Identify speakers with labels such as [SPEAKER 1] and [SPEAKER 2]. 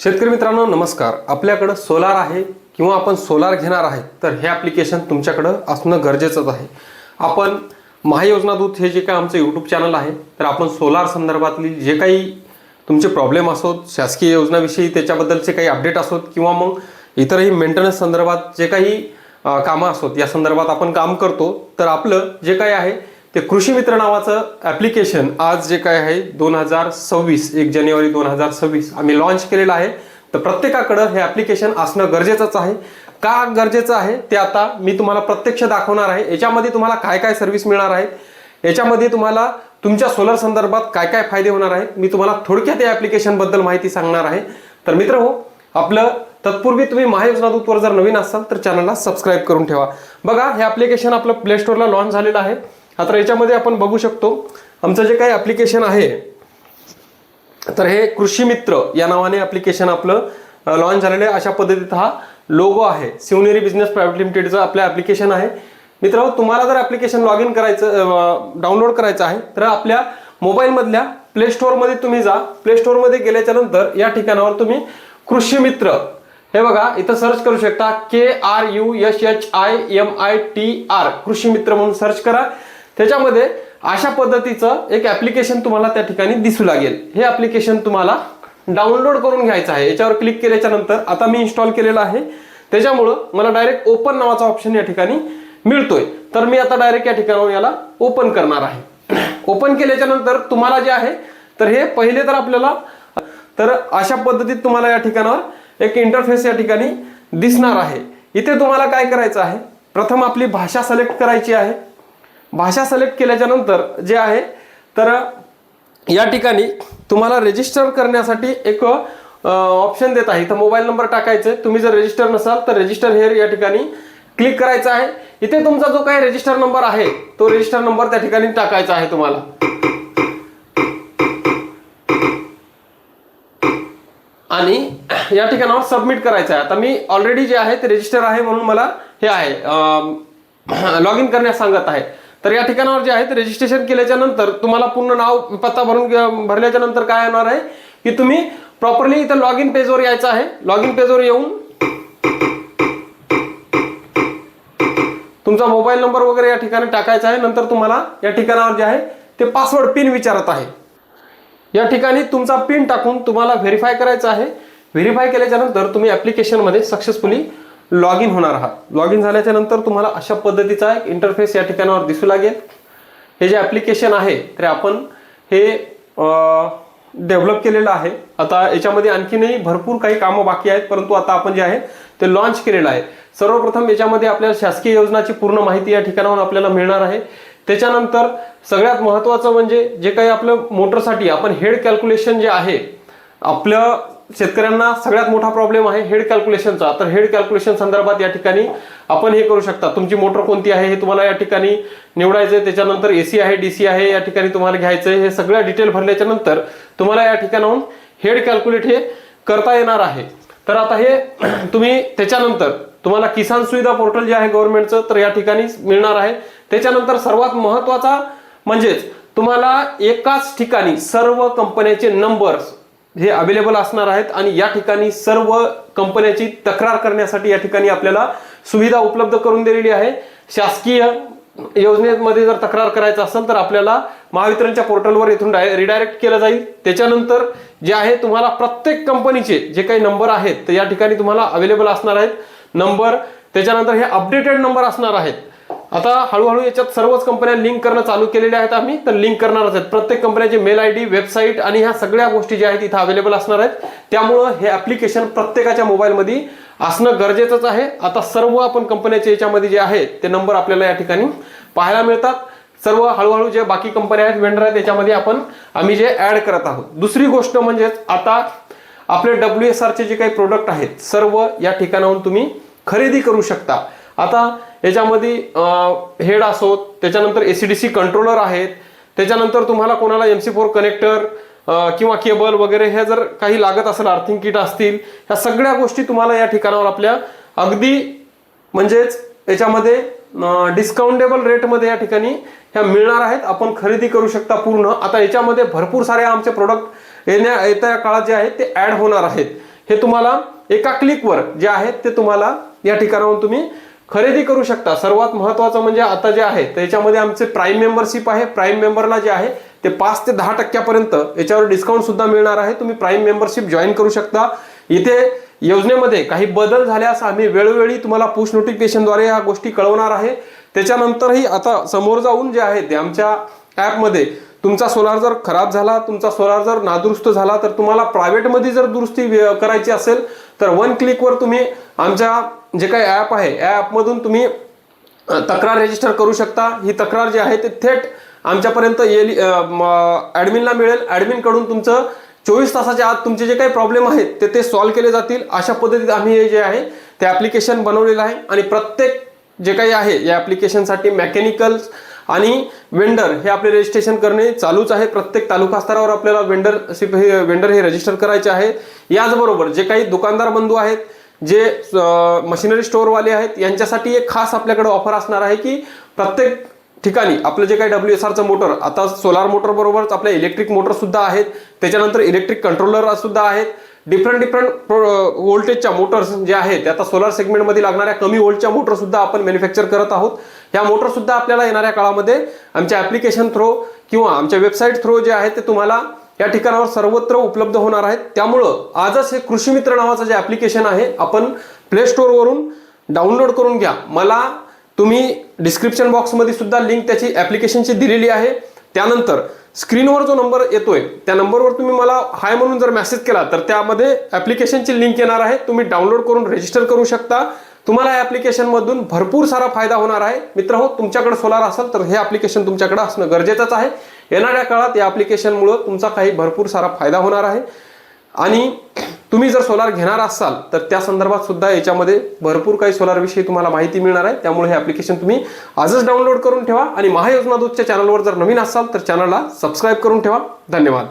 [SPEAKER 1] शेतकरी मित्रांनो नमस्कार. आपल्याकडं सोलार आहे किंवा आपण सोलार घेणार आहे तर हे ॲप्लिकेशन तुमच्याकडं असणं गरजेचंच आहे. आपण महायोजना दूत हे जे काय आमचं यूट्यूब चॅनल आहे तर आपण सोलार संदर्भातली जे काही तुमचे प्रॉब्लेम असोत शासकीय योजनाविषयी त्याच्याबद्दलचे काही अपडेट असोत किंवा मग इतरही मेंटेनन्स संदर्भात जे काही कामं असोत या संदर्भात आपण काम करतो तर आपलं जे काही आहे ते कृषी मित्र नावाचं ॲप्लिकेशन आज जे काय आहे दोन हजार सव्वीस एक जानेवारी दोन हजार सव्वीस आम्ही लॉन्च केलेलं आहे. तर प्रत्येकाकडं हे ॲप्लिकेशन असणं गरजेचंच आहे. का गरजेचं आहे? ते आता मी तुम्हाला प्रत्यक्ष दाखवणार आहे. याच्यामध्ये तुम्हाला काय काय सर्व्हिस मिळणार आहे? याच्यामध्ये तुम्हाला तुमच्या सोलर संदर्भात काय काय फायदे होणार आहेत? मी तुम्हाला थोडक्यात या ॲप्लिकेशनबद्दल माहिती सांगणार आहे. तर मित्र हो आपलं तत्पूर्वी तुम्ही महायोजनादूतवर जर नवीन असाल तर चॅनलला सबस्क्राईब करून ठेवा. बघा हे ॲप्लिकेशन आपलं प्ले स्टोअरला लॉन्च झालेलं आहे. आता याच्यामध्ये आपण बघू शकतो आमचं जे काही ॲप्लिकेशन आहे तर हे कृषी मित्र या नावाने ॲप्लिकेशन आपलं लॉन्च झालेलं आहे. अशा पद्धतीत हा लोगो आहे. शिवनेरी बिझनेस प्रायव्हेट लिमिटेडचं आपलं ॲप्लिकेशन आहे. मित्र तुम्हाला जर ॲप्लिकेशन लॉग इन करायचं डाउनलोड करायचं आहे तर आपल्या मोबाईलमधल्या प्ले स्टोअरमध्ये तुम्ही जा. प्ले स्टोअरमध्ये गेल्याच्यानंतर या ठिकाणावर तुम्ही कृषी मित्र हे बघा इथं सर्च करू शकता. K R U S H I M I T R Krushi Mitra म्हणून सर्च करा. त्याच्यामध्ये अशा पद्धतीचं एक ॲप्लिकेशन तुम्हाला त्या ठिकाणी दिसू लागेल. हे ॲप्लिकेशन तुम्हाला डाउनलोड करून घ्यायचं आहे. याच्यावर क्लिक केल्याच्यानंतर आता मी इन्स्टॉल केलेलं आहे. त्याच्यामुळं मला डायरेक्ट ओपन नावाचा ऑप्शन या ठिकाणी मिळतोय. तर मी आता डायरेक्ट या ठिकाणाहून याला ओपन करणार आहे. ओपन केल्याच्यानंतर तुम्हाला जे आहे तर हे पहिले तर आपल्याला तर अशा पद्धतीत तुम्हाला या ठिकाणावर एक इंटरफेस या ठिकाणी दिसणार आहे. इथे तुम्हाला काय करायचं आहे? प्रथम आपली भाषा सिलेक्ट करायची आहे. भाषा सिलेक्ट केल्याच्यानंतर जे आहे तर या ठिकाणी तुम्हाला रजिस्टर करण्यासाठी एक ऑप्शन देत आहे. तर मोबाईल नंबर टाकायचे तुम्ही जर रजिस्टर नसाल तर रजिस्टर हेअर या ठिकाणी क्लिक करायचं आहे. इथे तुमचा जो काही रजिस्टर नंबर आहे तो रजिस्टर नंबर त्या ठिकाणी टाकायचा आहे तुम्हाला. आणि या ठिकाणावर सबमिट करायचं आहे. आता मी ऑलरेडी जे आहे ते रजिस्टर आहे म्हणून मला हे आहे. लॉग इन करण्यास सांगत आहे. तर या ठिकाणावर जे आहेत रजिस्ट्रेशन केल्याच्यानंतर तुम्हाला पूर्ण नाव पत्ता भरून भरल्याच्या नंतर काय येणार आहे की तुम्ही प्रॉपरली इथं लॉग इन पेजवर यायचं आहे. लॉग इन पेजवर येऊन तुमचा मोबाईल नंबर वगैरे या ठिकाणी टाकायचा आहे. नंतर तुम्हाला या ठिकाणावर जे आहे ते पासवर्ड पिन विचारत आहे. या ठिकाणी तुमचा पिन टाकून तुम्हाला व्हेरीफाय करायचा आहे. व्हेरीफाय केल्याच्यानंतर तुम्ही ॲप्लिकेशनमध्ये सक्सेसफुली लॉग इन होणार आहात. लॉग इन झाल्याच्यानंतर तुम्हाला अशा पद्धतीचा एक इंटरफेस या ठिकाणावर दिसू लागेल. हे जे ॲप्लिकेशन आहे तर आपण हे डेव्हलप केलेलं आहे. आता याच्यामध्ये आणखीनही भरपूर काही कामं बाकी आहेत परंतु आता आपण जे आहे ते लॉन्च केलेलं आहे. सर्वप्रथम याच्यामध्ये आपल्याला शासकीय योजनाची पूर्ण माहिती या ठिकाणावर आपल्याला मिळणार आहे. त्याच्यानंतर सगळ्यात महत्त्वाचं म्हणजे जे काही आपलं मोटरसाठी आपण हेड कॅल्क्युलेशन जे आहे आपलं शेतकऱ्यांना सगळ्यात मोठा प्रॉब्लेम आहे हेड कॅल्क्युलेशनचा तर हेड कॅल्क्युलेशन संदर्भात या ठिकाणी आपण हे करू शकता. तुमची मोटर कोणती आहे हे तुम्हाला या ठिकाणी निवडायचं आहे त्याच्यानंतर एसी आहे डीसी आहे या ठिकाणी तुम्हाला घ्यायचं आहे हे सगळ्या डिटेल भरल्याच्या नंतर तुम्हाला या ठिकाणाहून हेड कॅल्क्युलेट हे करता येणार आहे. तर आता हे तुम्ही त्याच्यानंतर तुम्हाला किसान सुविधा पोर्टल जे आहे गव्हर्नमेंटचं तर या ठिकाणी मिळणार आहे. त्याच्यानंतर सर्वात महत्त्वाचा म्हणजेच तुम्हाला एकाच ठिकाणी सर्व कंपन्याचे नंबर्स हे अवेलेबल असणार आहेत आणि या ठिकाणी सर्व कंपन्याची तक्रार करण्यासाठी या ठिकाणी आपल्याला सुविधा उपलब्ध करून दिलेली आहे. शासकीय योजनेमध्ये जर तक्रार करायचं असेल तर आपल्याला महावितरणच्या पोर्टलवर इथून रिडायरेक्ट केलं जाईल. त्याच्यानंतर जे आहे तुम्हाला प्रत्येक कंपनीचे जे काही नंबर आहेत तर या ठिकाणी तुम्हाला अवेलेबल असणार आहेत. नंबर त्याच्यानंतर हे अपडेटेड नंबर असणार आहेत. आता हळूहळू याच्यात सर्वच कंपन्या लिंक करणं चालू केलेल्या आहेत आम्ही. तर लिंक करणारच आहेत. प्रत्येक कंपन्याचे मेल आय डी वेबसाईट आणि ह्या सगळ्या गोष्टी ज्या आहेत इथं अवेलेबल असणार आहेत. त्यामुळं हे ऍप्लिकेशन प्रत्येकाच्या मोबाईलमध्ये असणं गरजेचंच आहे. आता सर्व आपण कंपन्याचे याच्यामध्ये जे आहे ते नंबर आपल्याला या ठिकाणी पाहायला मिळतात. सर्व हळूहळू जे बाकी कंपन्या आहेत वेंडर आहेत त्याच्यामध्ये आपण आम्ही जे ऍड करत आहोत. दुसरी गोष्ट म्हणजेच आता आपले डब्ल्यू एस आरचे जे काही प्रोडक्ट आहेत सर्व या ठिकाणाहून तुम्ही खरेदी करू शकता. आता याच्यामध्ये हेड असोत त्याच्यानंतर एसीडीसी कंट्रोलर आहेत त्याच्यानंतर तुम्हाला कोणाला एम सी फोर कनेक्टर किंवा केबल वगैरे हे जर काही लागत असेल अर्थिंग किट असतील ह्या सगळ्या गोष्टी तुम्हाला या ठिकाणावर आपल्या अगदी म्हणजेच याच्यामध्ये डिस्काउंटेबल रेटमध्ये या ठिकाणी ह्या मिळणार आहेत. आपण खरेदी करू शकता पूर्ण. आता याच्यामध्ये भरपूर सारे आमचे प्रोडक्ट येण्या येत्या काळात जे आहेत ते ॲड होणार आहेत. हे तुम्हाला एका क्लिकवर जे आहेत ते तुम्हाला या ठिकाणाहून तुम्ही खरेदी करू शकता. सर्वात महत्वाचं म्हणजे आता जे आहे त्याच्यामध्ये आमचे प्राईम मेंबरशिप आहे. प्राईम मेंबरला जे आहे ते पाच ते दहा टक्क्यापर्यंत याच्यावर डिस्काउंट सुद्धा मिळणार आहे. तुम्ही प्राईम मेंबरशिप जॉईन करू शकता. इथे योजनेमध्ये काही बदल झाल्यास आम्ही वेळोवेळी तुम्हाला पुश नोटिफिकेशनद्वारे या गोष्टी कळवणार आहे. त्याच्यानंतरही आता समोर जाऊन जे आहे ते आमच्या ॲपमध्ये तुमचा सोलार जर खराब झाला तुमचा सोलार जर नादुरुस्त झाला तर तुम्हाला प्रायव्हेटमध्ये जर दुरुस्ती करायची असेल तर वन क्लिकवर तुम्ही आमच्या जे काही ॲप आहे या ॲपमधून तुम्ही तक्रार रजिस्टर करू शकता. ही तक्रार जी आहे ते थेट आमच्यापर्यंत येईल ॲडमिनला मिळेल. ॲडमिनकडून तुमचं चोवीस तासाच्या आत तुमचे जे काही प्रॉब्लेम आहेत ते ते सॉल्व्ह केले जातील. अशा पद्धतीत आम्ही हे जे आहे ते ॲप्लिकेशन बनवलेलं आहे. आणि प्रत्येक जे काही आहे या ॲप्लिकेशनसाठी मेकॅनिकल्स आणि वेंडर हे आपले रजिस्ट्रेशन करणे चालूच आहे. प्रत्येक तालुका स्तरावर आपल्याला वेंडरशिप हे वेंडर हे रजिस्टर करायचे आहे. याचबरोबर जे काही दुकानदार बंधू आहेत जे मशिनरी स्टोअरवाले आहेत यांच्यासाठी एक खास आपल्याकडे ऑफर असणार आहे की प्रत्येक ठिकाणी आपलं जे काही डब्ल्यू एस आरचं मोटर आता सोलार मोटरबरोबरच आपल्या इलेक्ट्रिक मोटरसुद्धा आहेत. त्याच्यानंतर इलेक्ट्रिक कंट्रोलर सुद्धा आहेत. डिफरंट डिफरंट व्होल्टेजच्या मोटर्स जे आहेत ते आता सोलार सेगमेंटमध्ये लागणाऱ्या कमी व्होल्टच्या मोटर सुद्धा आपण मॅन्युफॅक्चर करत आहोत. ह्या मोटर सुद्धा आपल्याला येणाऱ्या काळामध्ये आमच्या ॲप्लिकेशन थ्रो किंवा आमच्या वेबसाईट थ्रो जे आहे ते तुम्हाला या ठिकाणावर सर्वत्र उपलब्ध होणार आहेत. त्यामुळं आजच हे कृषी मित्र नावाचं जे ॲप्लिकेशन आहे आपण प्ले स्टोअरवरून डाउनलोड करून घ्या. मला तुम्ही डिस्क्रिप्शन बॉक्समध्ये सुद्धा लिंक त्याची ॲप्लिकेशनची दिलेली आहे. त्यानंतर स्क्रीनवर जो नंबर येतोय त्या नंबरवर तुम्ही मला हाय म्हणून जर मेसेज केला तर त्यामध्ये ॲप्लिकेशनची लिंक येणार आहे. तुम्ही डाउनलोड करून रजिस्टर करू शकता. तुम्हाला या ॲप्लिकेशनमधून भरपूर सारा फायदा होणार आहे. मित्र हो तुमच्याकडे सोलार असेल तर हे ॲप्लिकेशन तुमच्याकडे असणं गरजेचंच आहे. येणाऱ्या काळात या ॲप्लिकेशनमुळं तुमचा काही भरपूर सारा फायदा होणार आहे. आणि तुम्ही जर सोलार घेणार असाल तर त्या संदर्भात सुद्धा याच्यामध्ये भरपूर काही सोलारविषयी तुम्हाला माहिती मिळणार आहे. त्यामुळे हे ॲप्लिकेशन तुम्ही आजच डाउनलोड करून ठेवा आणि महायोजना दूतच्या चॅनलवर जर नवीन असाल तर चॅनलला सबस्क्राईब करून ठेवा. धन्यवाद.